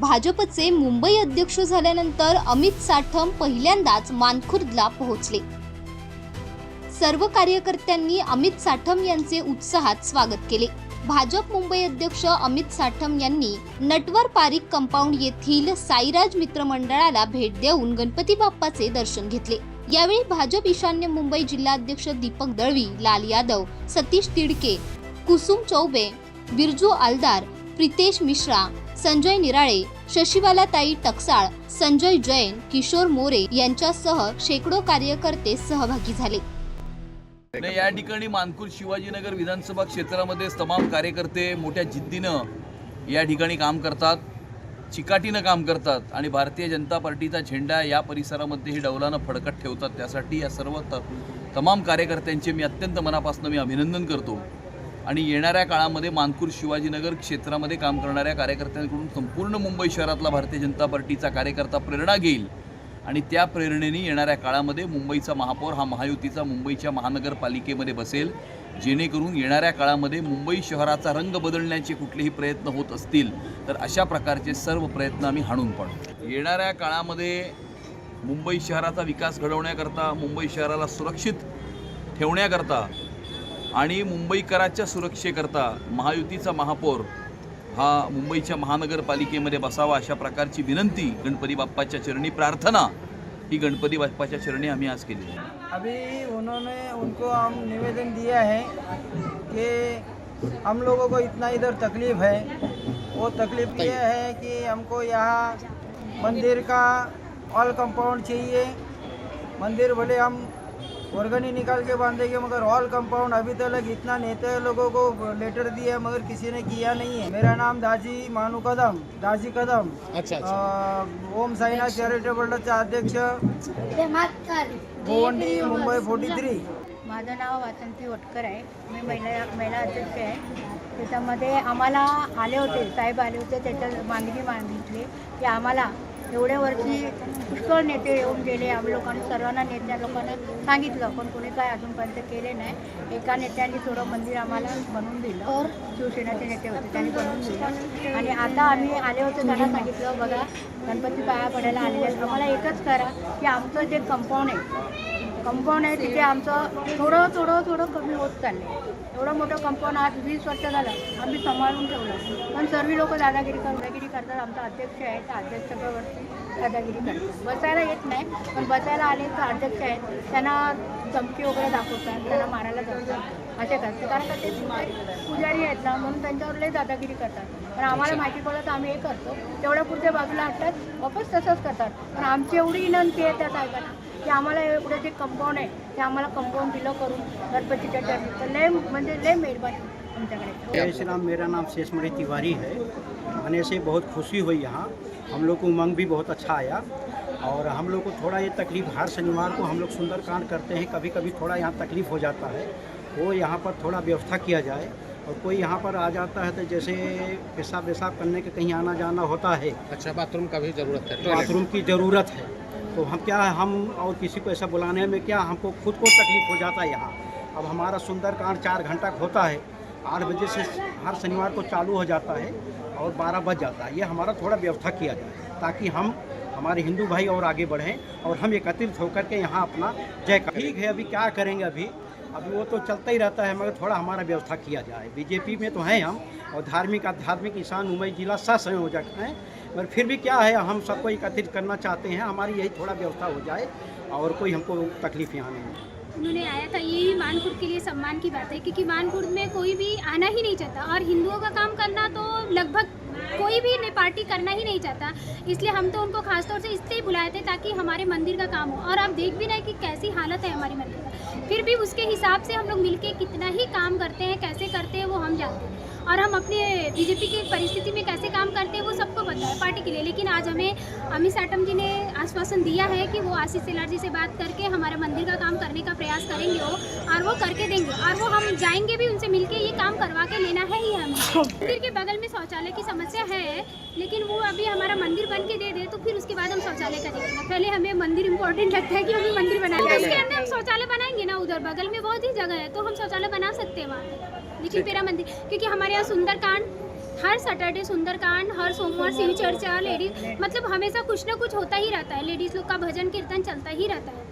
भाजपचे मुंबई अध्यक्ष झाल्यानंतर अमित साठम पहिल्यांदाच मानखुर्दला पोहोचले. सर्व कार्यकर्त्यांनी अमित साठम यांचे उत्साहात स्वागत केले. भाजप मुंबई अध्यक्ष अमित साठम यांनी नटवर पारिक कंपाऊंड येथील साईराज मित्र मंडळाला भेट देऊन गणपती बाप्पाचे दर्शन घेतले. यावेळी भाजप ईशान्य मुंबई जिल्हाध्यक्ष दीपक दळवी लाल यादव सतीश तिडके कुसुम चौबे बिरजू आलदार प्रितेश मिश्रा संजय निराळे शशिबालाताई टकसाळ संजय जैन किशोर मोरे यांच्यासह शेकडो कार्यकर्ते सहभागी झाले. नाही या ठिकाणी मानपूर शिवाजीनगर विधानसभा क्षेत्रामध्ये तमाम कार्यकर्ते मोठ्या जिद्दीनं या ठिकाणी काम करतात चिकाटीनं काम करतात आणि भारतीय जनता पार्टीचा झेंडा या परिसरामध्ये ही डौलानं फडकत ठेवतात. त्यासाठी या सर्व तमाम कार्यकर्त्यांचे मी अत्यंत मनापासून मी अभिनंदन करतो. आणि येणाऱ्या काळामध्ये मानकूर शिवाजीनगर क्षेत्रामध्ये काम करणाऱ्या कार्यकर्त्यांकडून संपूर्ण मुंबई शहरातला भारतीय जनता पार्टीचा कार्यकर्ता प्रेरणा घेईल. आणि त्या प्रेरणेने येणाऱ्या काळामध्ये मुंबईचा महापौर हा महायुतीचा मुंबईच्या महानगरपालिकेमध्ये बसेल. जेणेकरून येणाऱ्या काळामध्ये मुंबई शहराचा रंग बदलण्याचे कुठलेही प्रयत्न होत असतील तर अशा प्रकारचे सर्व प्रयत्न आम्ही हाणून पाडू. येणाऱ्या काळामध्ये मुंबई शहराचा विकास घडवण्याकरता मुंबई शहराला सुरक्षित ठेवण्याकरता आणि मुंबईकराच्या सुरक्षेकरता महायुतीचा महापौर हा मुंबईच्या महानगरपालिकेमध्ये बसावा अशा प्रकारची विनंती गणपती बाप्पाच्या चरणी प्रार्थना ही गणपती बाप्पाच्या चरणी आम्ही आज केली अभी उन्होंने उनको हम निवेदन दिया है कि हम लोगों को इतना इधर तकलीफ़ है। वो तकलीफ़ ये है कि हमको यहाँ मंदिर का ऑल कंपाउंड चाहिए। मंदिर भले हम वर्गनी निकाल के बांधेंगे मगर ऑल कंपाउंड अभी तक इतना नेता लोगों को लेटर दिया है मगर किसी ने किया नहीं है। मेरा नाम दाजी मानू कदम दाजी कदम। अच्छा अच्छा। ओम साईनाथ चॅरिटेबल ट्रस्टचा अध्यक्ष। गोवंडी मुंबई फोर्टी थ्री माझं नाव वासंती वटकर आहे. मी महिला महिला अध्यक्ष आहे. त्याच्यामध्ये आम्हाला आले होते साहेब आले होते त्याच्यात मागणी मागितली की आम्हाला एवढ्या वर्षी पुष्कळ नेते येऊन गेले. आम्ही लोकांनी सर्वांना नेत्या लोकांना सांगितलं. पण कोणी काय अजूनपर्यंत केले नाही. एका नेत्यांनी थोडं मंदिर आम्हाला बनवून दिलं. शिवसेनेचे नेते होते त्यांनी बनवून दिलं. आणि आता आम्ही आले होते त्यांना सांगितलं बघा गणपती पाया पडायला आलेले आम्हाला एकच करा की आमचं जे कंपाऊंड आहे कंपाऊंड आहे तिथे आमचं थोडं थोडं थोडं कमी होत चाललं एवढं मोठं कंपाऊंड आज वीस वर्ष झालं आम्ही सांभाळून ठेवलं. पण सर्व लोक दादागिरी दादागिरी करतात. आमचा अध्यक्ष आहे त्या अध्यक्षावरती दादागिरी करतात. बसायला येत नाही पण बसायला आले तर अध्यक्ष आहेत. त्यांना धमकी वगैरे दाखवतात त्यांना मारायला जातात. असे करतात. कारण का ते पुजारी पुजारी आहेत ना म्हणून त्यांच्यावर लय दादागिरी करतात. पण आम्हाला माहिती पडलं तर आम्ही हे करतो. तेवढ्या पुढच्या बाजूला हटतात वापस तसंच करतात. पण आमची एवढी विनंती आहे त्या साहेबांना. की आम्हाला एवढं जे कंपाऊंड आहे ते आम्हाला कंपाऊंड दिलं करून गणपतीच्या चरणी तर लय म्हणजे लय मेहरबानी आमच्याकडे. जय श्री राम मेरा नाम शेषमणि तिवारी है। आने से बहुत खुशी हुई यहाँ। हम लोग को उमंग भी बहुत अच्छा आया। और हम लोग को थोड़ा ये तकलीफ़ हर शनिवार को हम लोग सुंदरकांड करते हैं। कभी कभी थोड़ा यहाँ तकलीफ़ हो जाता है। वो यहाँ पर थोड़ा व्यवस्था किया जाए। और कोई यहाँ पर आ जाता है तो जैसे पेशाब वेशाब करने के कहीं आना जाना होता है। अच्छा बाथरूम का भी ज़रूरत है। बाथरूम की ज़रूरत है। तो हम क्या, हम और किसी को ऐसा बुलाने में क्या, हमको खुद को तकलीफ़ हो जाता है यहाँ। अब हमारा सुंदरकांड चार घंटा होता है, आठ बजे से हर शनिवार को चालू हो जाता है और बारह बज जाता है। ये हमारा थोड़ा व्यवस्था किया जाए ताकि हम, हमारे हिंदू भाई और आगे बढ़ें और हम एकत्रित होकर के यहाँ अपना जय ठीक है, अभी क्या करेंगे अभी? अभी वो तो चलता ही रहता है, मगर थोड़ा हमारा व्यवस्था किया जाए। बीजेपी में तो हैं हम, और धार्मिक, आध्यात्मिक किसान मुंबई जिला सह संयोजक हैं, मगर फिर भी क्या है, हम सबको एकत्रित करना चाहते हैं, हमारी यही थोड़ा व्यवस्था हो जाए, और कोई हमको तकलीफ़ यहाँ नहीं उन्होंने आया था यही मानपुर के लिए सम्मान की बात है, क्योंकि मानपुर में कोई भी आना ही नहीं चाहता और हिंदुओं का काम करना तो लगभग कोई भी पार्टी करना ही नहीं चाहता। इसलिए हम तो उनको खासतौर से इसलिए बुलाए थे ताकि हमारे मंदिर का काम हो। और आप देख भी रहे कि कैसी हालत है हमारे मंदिर का। फिर भी उसके हिसाब से हम लोग मिलके कितना ही काम करते हैं, कैसे करते हैं वो हम जानते हैं। और हम अपने बीजेपी की परिस्थिति में कैसे काम करते हैं वो सबको पता है पार्टी के लिए। लेकिन आज हमें अमित साटम जी ने आश्वासन दिया है कि वो आशीष सेलार जी से बात करके हमारे मंदिर का काम करने का प्रयास करेंगे वो और वो करके देंगे और वो हम जाएँगे भी उनसे मिलके ये काम करवा के लेना है ही हमें। मंदिर के बगल में शौचालय की समस्या है लेकिन वो अभी हमारा मंदिर बन के दे दे तो फिर उसके बाद हम शौचालय करेंगे पहले हमें मंदिर इम्पोर्टेंट लगता है कि हमें मंदिर बनाना है उसके अंदर हम शौचालय बनाएँगे ना उधर। बगल में बहुत ही जगह है तो हम शौचालय बना सकते हैं वहाँ। पे लेकिन पेरा मंदिर क्योंकि हमारे यहाँ सुंदरकांड हर सैटरडे सुंदरकांड हर सोमवार शिव चर्चा लेडीज़ मतलब हमेशा कुछ ना कुछ होता ही रहता है। लेडीज़ लोग का भजन कीर्तन चलता ही रहता है।